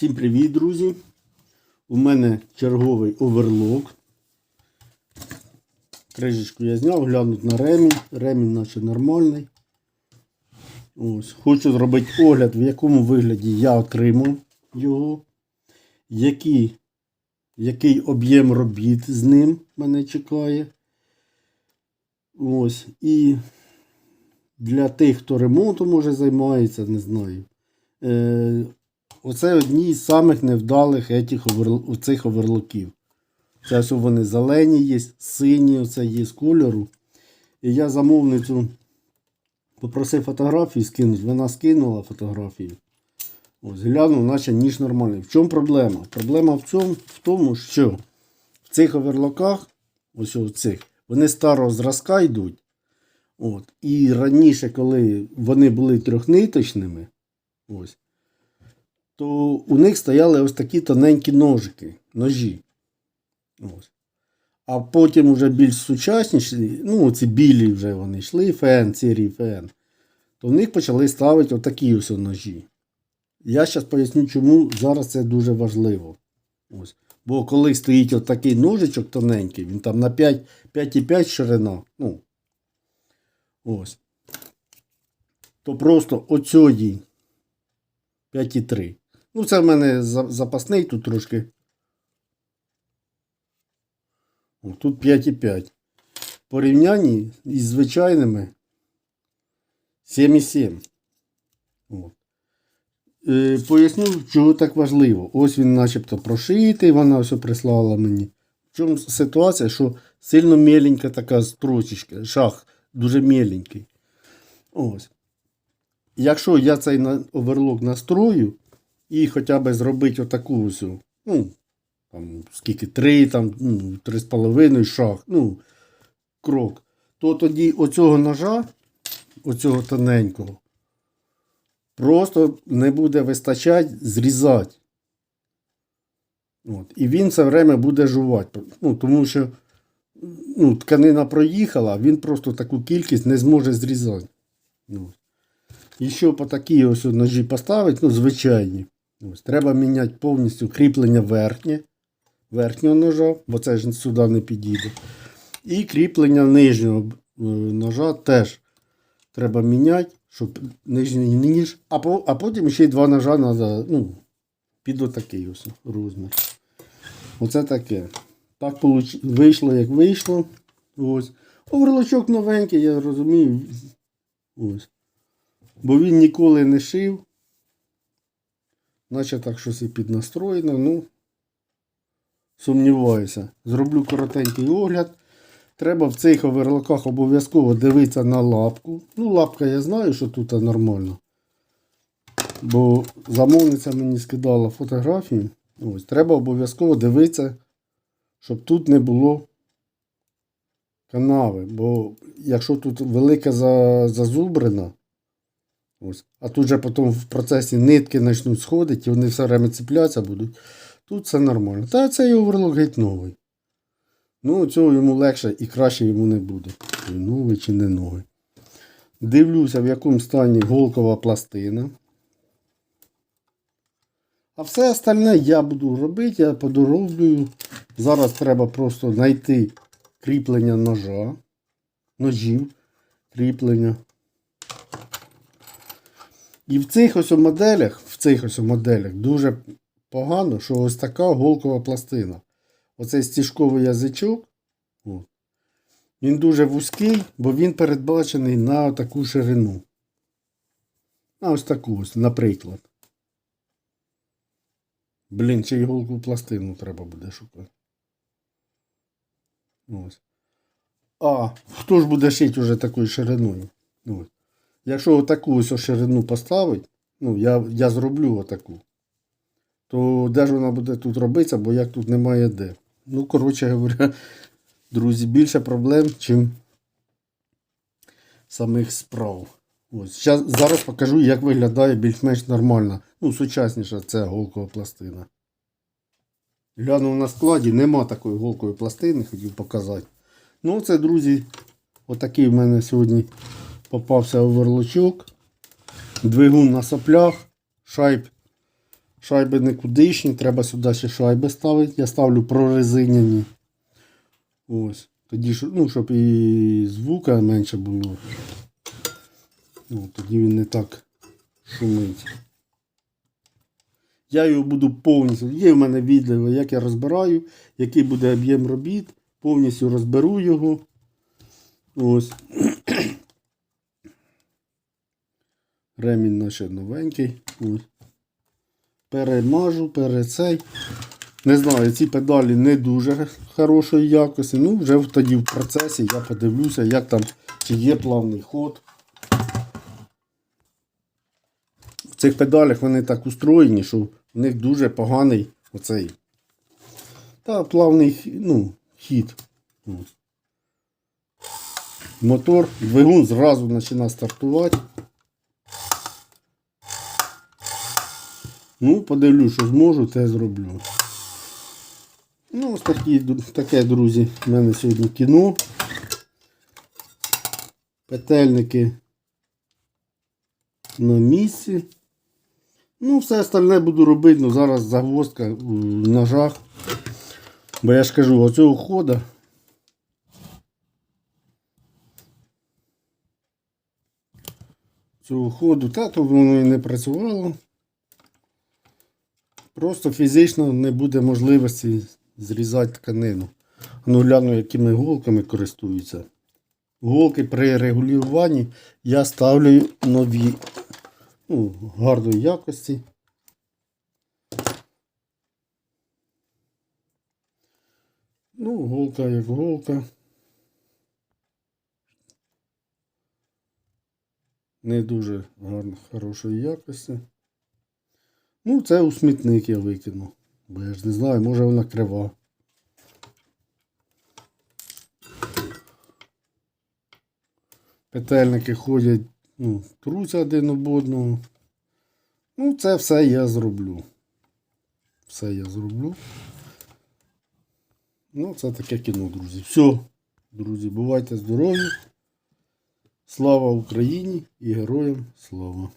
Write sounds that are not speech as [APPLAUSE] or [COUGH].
Всім привіт, друзі! У мене черговий оверлок. Крижечку я зняв, глянуть на ремінь. Ремінь наче нормальний. Ось. Хочу зробити огляд, в якому вигляді я отримав його. Які, який об'єм робіт з ним мене чекає. Ось. І для тих, хто ремонтом може займається, не знаю. Оце одні з самих невдалих етих овер... цих оверлоків. Зараз вони зелені є, сині, оце є з кольору. І я замовницю попросив фотографії скинути. Вона скинула фотографію. Ось, глянув, наче ніж нормальний. В чому проблема? Проблема в, цьому, в тому, що в цих оверлоках, ось цих, вони старого зразка йдуть. От. І раніше, коли вони були трьохниточними, ось, то у них стояли ось такі тоненькі ножики, ножі. Ось. А потім вже більш сучасніші, ну, ці білі вже вони йшли, ФН, серії ФН, то в них почали ставити отакі ось ножі. Я зараз поясню, чому зараз це дуже важливо. Ось. Бо коли стоїть отакий ножичок тоненький, він там на 5,5 ширина, ну, ось, то просто оцьої 5,3. Ну, це в мене запасний тут трошки. Тут 5,5. Порівнянні із звичайними 7,7. Е, поясню, чого так важливо. Ось він начебто прошитий, вона все прислала мені. В чому ситуація, що сильно меленька така строчечка, шах дуже меленький. Ось. Якщо я цей оверлок настрою і хоча б зробити отаку ось, ну, там, скільки, три, там, ну, три з половиною шаг, ну, крок, то тоді оцього ножа, оцього тоненького, просто не буде вистачати зрізати. От. І він все время буде жувати. Ну, тому що ну, тканина проїхала, він просто таку кількість не зможе зрізати. Ну. І що по такій ось ножі поставити, ну, звичайні. Ось, треба міняти повністю кріплення верхнє, верхнього ножа, бо це ж сюди не підійде. І кріплення нижнього е, ножа теж треба міняти, щоб нижній ніж. А, по, а потім ще й два ножа треба, ну, під отакий ось розмір. Оце таке. Так вийшло, як вийшло. Ось. Оверлочок новенький, я розумію. Ось. Бо він ніколи не шив. Наче так щось і піднастроєно, ну. Сумніваюся. Зроблю коротенький огляд. Треба в цих оверлоках обов'язково дивитися на лапку. Ну, лапка я знаю, що тут нормально. Бо замовниця мені скидала фотографії. Ось, треба обов'язково дивитися, щоб тут не було канави. Бо якщо тут велика за- зазубрина, ось, а тут же потім в процесі нитки почнуть сходити, і вони все время цеплятися будуть. Тут все нормально. Та цей оверлок геть новий. Ну, цього йому легше і краще йому не буде. Новий чи не новий. Дивлюся, в якому стані голкова пластина. А все остальне я буду робити, я подороблюю. Зараз треба просто знайти кріплення ножа, ножів, кріплення. І в цих ось моделях, в цих ось моделях дуже погано, що ось така голкова пластина. Оцей стіжковий язичок. О, він дуже вузький, бо він передбачений на таку ширину. На ось таку ось, наприклад. Блін, ще й пластину треба буде шукати. Ось. А, хто ж буде шити уже такою шириною? Ось. Якщо отаку ось ширину поставити, ну, я, я зроблю отаку, то де ж вона буде тут робитися, бо як тут немає де. Ну, коротше говоря, [LAUGHS] друзі, більше проблем, чим самих справ. Ось. Щас, зараз покажу, як виглядає більш-менш нормально. Ну, сучасніша ця голкова пластина. Глянув на складі, нема такої голкової пластини, хотів показати. Ну, це, друзі, отакий в мене сьогодні попався оверлочок. Двигун на соплях, шайб Шайби никудишні, треба сюди ще шайби ставити. Я ставлю прорезиняні. Ось. Тоді, ну, щоб і звука менше було. Ну, тоді він не так шумить. Я його буду повністю. Є в мене відео, як я розбираю, який буде об'єм робіт. Повністю розберу його. Ось. Ремінь наче новенький. Ось. Перемажу, перецей. Не знаю, ці педалі не дуже хорошої якості. Ну, вже тоді в процесі я подивлюся, як там, чи є плавний ход. В цих педалях вони так устроєні, що в них дуже поганий оцей. Та плавний ну, хід. Мотор, двигун зразу починає стартувати. Ну, подивлюсь, що зможу, те зроблю. Ну, ось такі, таке, друзі, в мене сьогодні кіно. Петельники на місці. Ну, все остальне буду робити, ну зараз загвоздка в ножах. Бо я ж кажу, оцього хода. Цього ходу, та то воно і не працювало. Просто фізично не буде можливості зрізати тканину. Ну, гляну, якими голками користуються. Голки при регулюванні я ставлю нові ну, гарної якості. Ну, голка як голка. Не дуже гарно, хорошої якості. Ну, це у смітник я викину. Бо я ж не знаю, може вона крива. Петельники ходять, ну, труться один об одного. Ну, це все я зроблю. Все я зроблю. Ну, це таке кіно, друзі. Все, друзі, бувайте здорові. Слава Україні і героям слава!